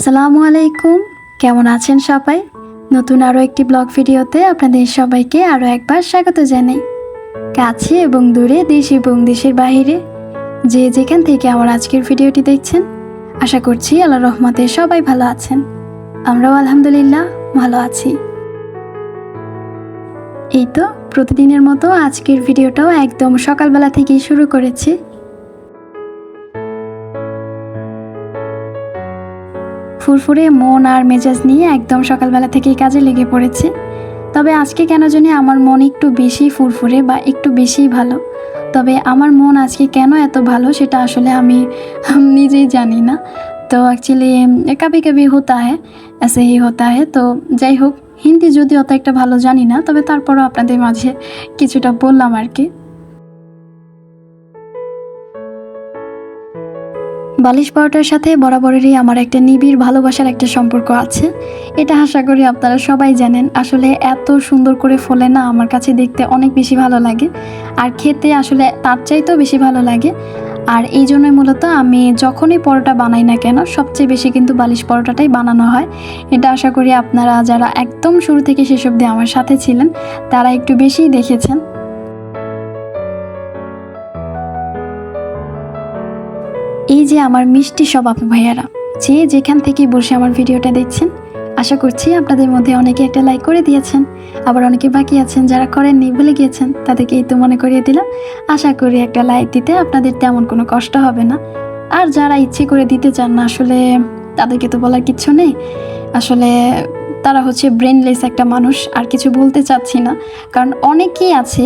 আসসালামু আলাইকুম। কেমন আছেন সবাই? নতুন আরও একটি ব্লগ ভিডিওতে আপনাদের সবাইকে আরও একবার স্বাগত জানাই। কাছে এবং দূরে দেশ এবং দেশের বাইরে যে যেখান থেকে আমার আজকের ভিডিওটি দেখছেন, আশা করছি আল্লাহ রহমতে সবাই ভালো আছেন। আমরাও আলহামদুলিল্লাহ ভালো আছি। এই তো, প্রতিদিনের মতো আজকের ভিডিওটাও একদম সকালবেলা থেকেই শুরু করেছি। ফুরফুরে মন আর মেজাজ নিয়ে একদম সকালবেলা থেকেই কাজে লেগে পড়েছে। তবে আজকে কেন জানি আমার মন একটু বেশি ফুরফুরে বা একটু বেশি ভালো। তবে আমার মন আজকে কেন এত ভালো সেটা আসলে আমি নিজেই জানি না। তো অ্যাকচুয়ালি কবি কাবি হতা হ্যাঁ এসে হি হতা হ্যাঁ তো যাই হোক, হিন্দি যদি অত একটা ভালো জানি না, তবে তারপরও আপনাদের মাঝে কিছুটা বললাম আর কি। বালিশ পাউডার সাথে বরাবরেরই আমার একটা নিবিড় ভালোবাসার একটা সম্পর্ক আছে। এটা আশা করি আপনারা সবাই জানেন, আসলে এত সুন্দর করে ফলে না আমার কাছে দেখতে অনেক বেশি ভালো লাগে আর খেতে আসলে তার চাইতেও বেশি ভালো লাগে। আর এই জন্যই মূলত আমি যখনই পরোটা বানাই না কেন, সবচেয়ে বেশি কিন্তু বালিশ পরোটাটাই বানানো হয়। এটা আশা করি আপনারা যারা একদম শুরু থেকে শেষ অবধি আমার সাথে ছিলেন, তারা একটু বেশিই দেখেছেন। এই যে আমার মিষ্টি সব আপু ভাইয়ারা, যে যেখান থেকে বসে আমার ভিডিওটা দেখছেন, আশা করছি আপনাদের মধ্যে অনেকে একটা লাইক করে দিয়েছেন, আবার অনেকে বাকি আছেন যারা করেননি, ভুলে গিয়েছেন, তাদেরকে এই তো মনে করিয়ে দিলাম। আশা করি একটা লাইক দিতে আপনাদের তেমন কোনো কষ্ট হবে না। আর যারা ইচ্ছে করে দিতে চান না, আসলে তাদেরকে তো বলার কিচ্ছু নেই। আসলে তারা হচ্ছে ব্রেনলেস একটা মানুষ, আর কিছু বলতে চাচ্ছি না। কারণ অনেকেই আছে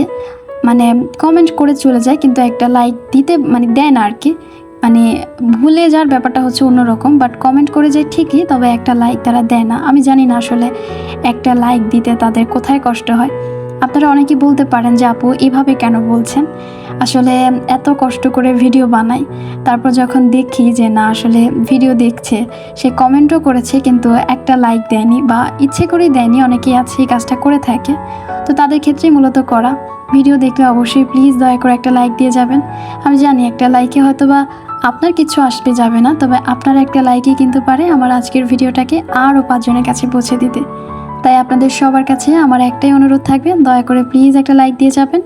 মানে কমেন্ট করে চলে যায়, কিন্তু একটা লাইক দিতে মানে দেয় না আর কি। মানে ভুলে যাওয়ার ব্যাপারটা হচ্ছে অন্যরকম বাট কমেন্ট করে যায় ঠিকই, তবে একটা লাইক তারা দেয় না। আমি জানি না আসলে একটা লাইক দিতে তাদের কোথায় কষ্ট হয়। আপনারা অনেকেই বলতে পারেন যে আপু, এভাবে কেন বলছেন? আসলে এত কষ্ট করে ভিডিও বানাই, তারপর যখন দেখি যে না, আসলে ভিডিও দেখছে, সে কমেন্টও করেছে, কিন্তু একটা লাইক দেয়নি বা ইচ্ছে করেই দেয়নি, অনেকেই আছে এই কাজটা করে থাকে। তো তাদের ক্ষেত্রেই মূলত করা। ভিডিও দেখলে অবশ্যই প্লিজ দয়া করে একটা লাইক দিয়ে যাবেন। আমি জানি একটা লাইকে হয়তো বা আপনার কিছু আসবে যাবে না, তবে আপনার একটা লাইকই কিন্তু পারে আমার আজকের ভিডিওটাকে আরও পাঁচজনের কাছে পৌঁছে দিতে। তাই আপনাদের সবার কাছে আমার একটাই অনুরোধ থাকবে, দয়া করে প্লিজ একটা লাইক দিয়ে যাবেন।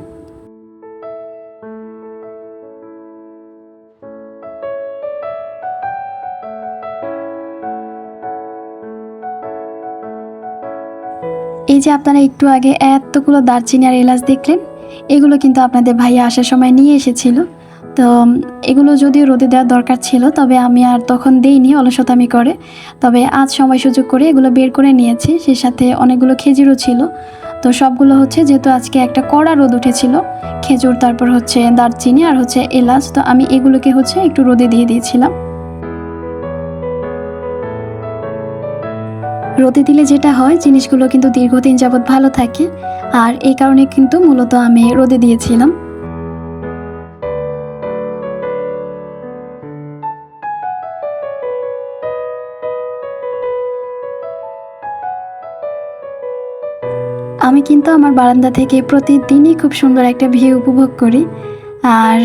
এই যে আপনারা একটু আগে এতগুলো দারচিনি আর এলাচ দেখলেন, এগুলো কিন্তু আপনাদের ভাইয়া আসার সময় নিয়ে এসেছিল। তো এগুলো যদিও রোদে দেওয়ার দরকার ছিল, তবে আমি আর তখন দেইনি অলসতামি করে। তবে আজ সময় সুযোগ করে এগুলো বের করে নিয়েছি, সে সাথে অনেকগুলো খেজুরও ছিল। তো সবগুলো হচ্ছে যেহেতু আজকে একটা কড়া রোদ উঠেছিল, খেজুর, তারপর হচ্ছে দারচিনি আর হচ্ছে এলাচ, তো আমি এগুলোকে হচ্ছে একটু রোদে দিয়ে দিয়েছিলাম। রোদে দিলে যেটা হয়, জিনিসগুলো কিন্তু দীর্ঘদিন যাবৎ ভালো থাকে, আর এই কারণে কিন্তু মূলত আমি রোদে দিয়েছিলাম। আমি কিন্তু আমার বারান্দা থেকে প্রতিদিনই খুব সুন্দর একটা ভিউ উপভোগ করি। আর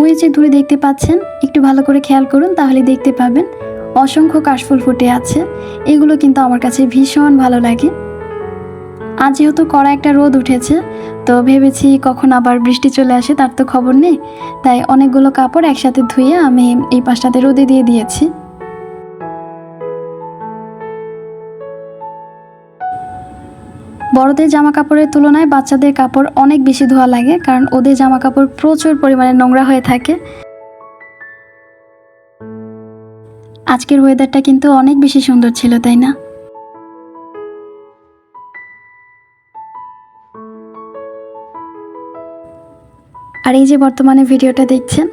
ওই যে দূরে দেখতে পাচ্ছেন, একটু ভালো করে খেয়াল করুন, তাহলে দেখতে পাবেন অসংখ্য কাশফুল ফুটে আছে। এগুলো কিন্তু আমার কাছে ভীষণ ভালো লাগে। আজ যেহেতু কড়া একটা রোদ উঠেছে, তো ভেবেছি কখন আবার বৃষ্টি চলে আসে তার তো খবর নেই। তাই অনেকগুলো কাপড় একসাথে ধুয়ে আমি এই পাশটাতে রোদে দিয়ে দিয়েছি। বড়দের জামা কাপড়ের তুলনায় বাচ্চাদের কাপড় অনেক বেশি ধোয়া লাগে, কারণ ওদের জামা কাপড় প্রচুর পরিমাণে নোংরা হয়ে থাকে। আজকের ওয়েদারটা কিন্তু অনেক বেশি সুন্দর ছিল, তাই না? আর এই যে বর্তমানে ভিডিওটা দেখছেন,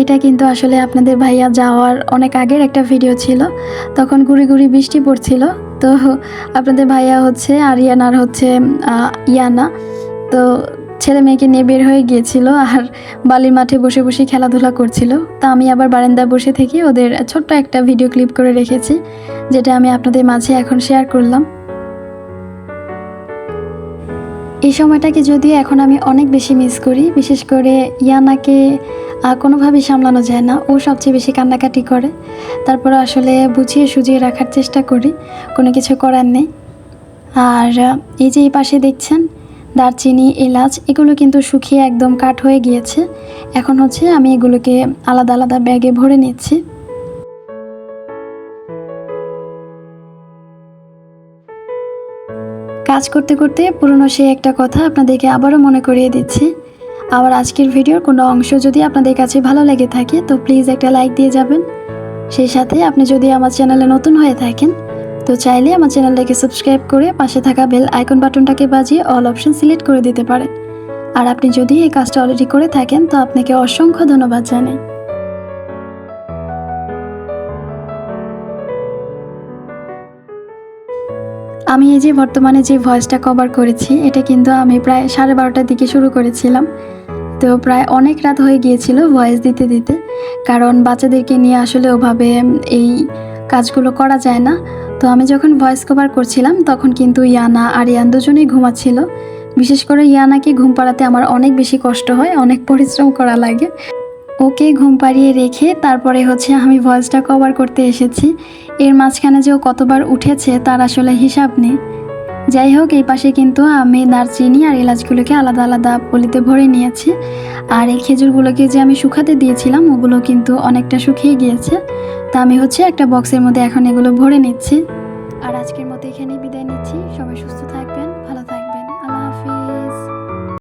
এটা কিন্তু আসলে আপনাদের ভাইয়া যাওয়ার অনেক আগের একটা ভিডিও ছিল। তখন গুড়ি গুড়ি বৃষ্টি পড়ছিল। তো আপনাদের ভাইয়া হচ্ছে আরিয়ানার হচ্ছে ইয়ানা। তো ছেলে মেয়েকে নিয়ে বের হয়ে গিয়েছিল আর বালির মাঠে বসে বসে খেলাধুলা করছিল। তা আমি আবার বারান্দায় বসে থেকে ওদের ছোট্ট একটা ভিডিও ক্লিপ করে রেখেছি, যেটা আমি আপনাদের মাঝে এখন শেয়ার করলাম। এই সময়টাকে যদিও এখন আমি অনেক বেশি মিস করি, বিশেষ করে ইয়ানাকে কোনোভাবেই সামলানো যায় না। ও সবচেয়ে বেশি কান্নাকাটি করে। তারপর আসলে বুঝিয়ে সুজিয়ে রাখার চেষ্টা করি, কোনো কিছু করার নেই। আর, এই যে এই পাশে দেখছেন, দারচিনি, এলাচ, এগুলো কিন্তু শুকিয়ে একদম কাঠ হয়ে গিয়েছে। এখন হচ্ছে আমি এগুলোকে আলাদা আলাদা ব্যাগে ভরে নিচ্ছি। কাজ করতে করতে পুরনো সেই একটা কথা আপনাদেরকে আবারও মনে করিয়ে দিচ্ছি। আবার আজকের ভিডিওর কোনো অংশ যদি আপনাদের কাছে ভালো লেগে থাকে, তো প্লিজ একটা লাইক দিয়ে যাবেন। সেই সাথে আপনি যদি আমার চ্যানেলে নতুন হয়ে থাকেন, তো চাইলে আমার চ্যানেলটাকে সাবস্ক্রাইব করে পাশে থাকা বেল আইকন বাটনটাকে বাজিয়ে অল অপশন সিলেক্ট করে দিতে পারেন। আর আপনি যদি এই কাজটা অলরেডি করে থাকেন, তো আপনাকে অসংখ্য ধন্যবাদ জানাই। আমি এই যে বর্তমানে যে ভয়েসটা কভার করেছি, এটা কিন্তু আমি প্রায় সাড়ে বারোটার দিকে শুরু করেছিলাম। তো প্রায় অনেক রাত হয়ে গিয়েছিল ভয়েস দিতে দিতে। কারণ বাচ্চাদেরকে নিয়ে আসলে ওভাবে এই কাজগুলো করা যায় না। তো আমি যখন ভয়েস কভার করছিলাম, তখন কিন্তু ইয়ানা আর ইয়ান দুজনেই ঘুমাচ্ছিল। বিশেষ করে ইয়ানাকে ঘুম পাড়াতে আমার অনেক বেশি কষ্ট হয়, অনেক পরিশ্রম করা লাগে। ওকে ঘুম পাড়িয়ে রেখে তারপরে হচ্ছে আমি ভয়েসটা কভার করতে এসেছি। এর মাঝখানে যে ও কতবার উঠেছে তার আসলে হিসাব নেই। যাই হোক, এই পাশে কিন্তু আমি দারচিনি আর এলাচগুলোকে আলাদা আলাদা পলিতে ভরে নিয়েছি। আর এই খেজুরগুলোকে যে আমি শুকাতে দিয়েছিলাম, ওগুলো কিন্তু অনেকটা শুকিয়ে গিয়েছে। তা আমি হচ্ছে একটা বক্সের মধ্যে এখন এগুলো ভরে নিচ্ছি। আর আজকের মতো এখানেই